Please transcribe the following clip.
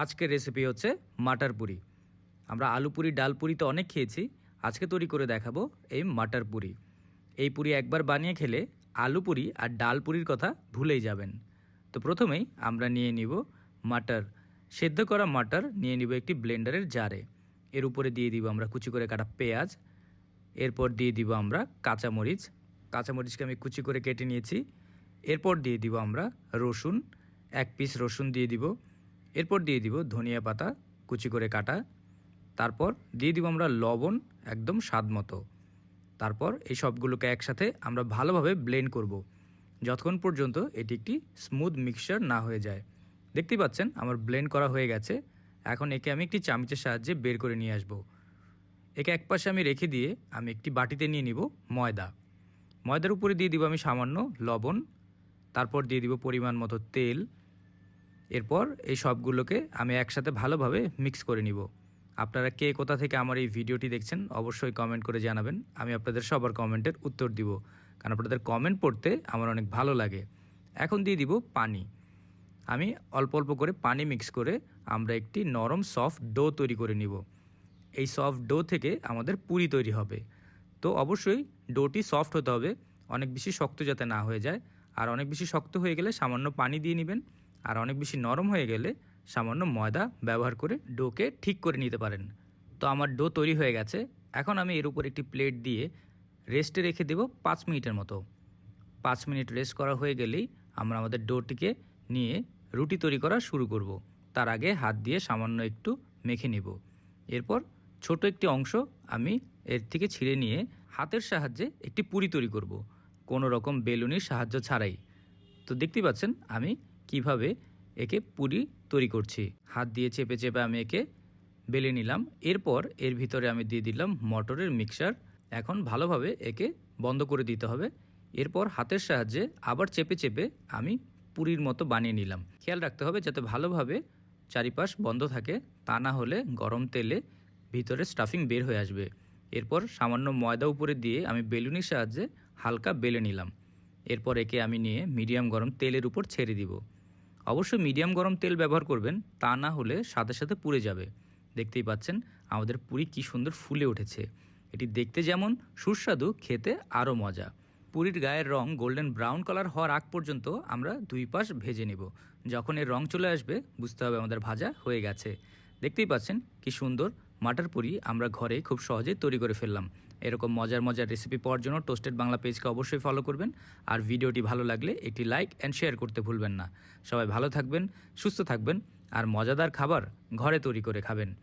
আজকের রেসিপি হচ্ছে মাটার পুরি। আমরা আলু পুরি, ডাল পুরি তো অনেক খেয়েছি। আজকে তৈরি করে দেখাবো এই মাটার পুরি। এই পুরি একবার বানিয়ে খেলে আলু পুরি আর ডাল পুরির কথা ভুলেই যাবেন। তো প্রথমেই আমরা নিয়ে নিব মাটার। সেদ্ধ করা মাটার নিয়ে নিব একটি ব্লেন্ডারের জারে। এর উপরে দিয়ে দিব আমরা কুচি করে কাটা পেঁয়াজ। এরপর দিয়ে দিব আমরা কাঁচামরিচ। কাঁচামরিচকে আমি কুচি করে কেটে নিয়েছি। এরপর দিয়ে দিব আমরা রসুন। এক পিস রসুন দিয়ে দিব। এরপর দিয়ে দিব ধনিয়া পাতা, কুচি করে কাটা। তারপর দিয়ে দিব আমরা লবণ, একদম স্বাদ মতো। তারপর এই সবগুলোকে একসাথে আমরা ভালোভাবে ব্লেন্ড করব। যতক্ষণ পর্যন্ত এটি একটি স্মুথ মিক্সচার না হয়ে যায়। দেখতেই পাচ্ছেন, আমার ব্লেন্ড করা হয়ে গেছে। এখন একে আমি একটি চামচের সাহায্যে বের করে নিয়ে আসব। একে একপাশে আমি রেখে দিয়ে আমি একটি বাটিতে নিয়ে নিব ময়দা। ময়দার উপরে দিয়ে দিব আমি সামান্য লবণ। তারপর দিয়ে দিব পরিমাণ মতো তেল। এরপর এই সবগুলোকে আমি একসাথে ভালোভাবে মিক্স করে নিব। আপনারা কে কোথা থেকে আমার এই ভিডিওটি দেখছেন অবশ্যই কমেন্ট করে জানাবেন। আমি আপনাদের সবার কমেন্টের উত্তর দিব। কারণ আপনাদের কমেন্ট পড়তে আমার অনেক ভালো লাগে। এখন দিয়ে দিব পানি। আমি অল্প অল্প করে পানি মিক্স করে আমরা একটি নরম সফট ডো তৈরি করে নিব। এই সফট ডো থেকে আমাদের পুরি তৈরি হবে। তো অবশ্যই ডোটি সফট হতে হবে। অনেক বেশি শক্ত যাতে না হয়ে যায়। আর অনেক বেশি শক্ত হয়ে গেলে সামান্য পানি দিয়ে নেবেন। আর অনেক বেশি নরম হয়ে গেলে সামান্য ময়দা ব্যবহার করে ডোকে ঠিক করে নিতে পারেন। তো আমার ডো তৈরি হয়ে গেছে। এখন আমি এর উপর একটি প্লেট দিয়ে রেস্টে রেখে দেব পাঁচ মিনিটের মতো। পাঁচ মিনিট রেস্ট করা হয়ে গেলেই আমরা আমাদের ডোটিকে নিয়ে রুটি তৈরি করা শুরু করব। তার আগে হাত দিয়ে সামান্য একটু মেখে নেব। এরপর ছোট একটি অংশ আমি এর থেকে ছিঁড়ে নিয়ে হাতের সাহায্যে একটি পুরি তৈরি করব। কোনো রকম বেলুনির সাহায্য ছাড়াই। তো দেখতেই পাচ্ছেন, আমি কীভাবে একে পুরি তৈরি করছি। হাত দিয়ে চেপে চেপে আমি একে বেলে নিলাম। এরপর এর ভিতরে আমি দিয়ে দিলাম মটরের মিক্সার। এখন ভালোভাবে একে বন্ধ করে দিতে হবে। এরপর হাতের সাহায্যে আবার চেপে চেপে আমি পুরীর মতো বানিয়ে নিলাম। খেয়াল রাখতে হবে যাতে ভালোভাবে চারিপাশ বন্ধ থাকে, তা না হলে গরম তেলে ভিতরে স্টাফিং বের হয়ে আসবে। এরপর সামান্য ময়দা উপরে দিয়ে আমি বেলুনির সাহায্যে হালকা বেলে নিলাম। এরপর একে আমি নিয়ে মিডিয়াম গরম তেলের উপর ছেড়ে দিব। অবশ্যই মিডিয়াম গরম তেল ব্যবহার করবেন, তা না হলে সাথে সাথে পুড়ে যাবে। দেখতেই পাচ্ছেন আমাদের পুরি কি সুন্দর ফুলে উঠেছে। এটি দেখতে যেমন সুস্বাদু, খেতে আরও মজা। পুরীর গায়ের রং গোল্ডেন ব্রাউন কালার হওয়ার আগ পর্যন্ত আমরা দুই পাশ ভেজে নেব। যখন এর রং চলে আসবে, বুঝতে হবে আমাদের ভাজা হয়ে গেছে। দেখতেই পাচ্ছেন কি সুন্দর মাটার পুরি আমরা ঘরে খুব সহজেই তৈরি করে ফেললাম। এরকম মজার মজার রেসিপি পাওয়ার জন্য টোস্টেড বাংলা পেজকে অবশ্যই ফলো করবেন। আর ভিডিওটি ভালো লাগলে একটি লাইক অ্যান্ড শেয়ার করতে ভুলবেন না। সবাই ভালো থাকবেন, সুস্থ থাকবেন, আর মজাদার খাবার ঘরে তৈরি করে খাবেন।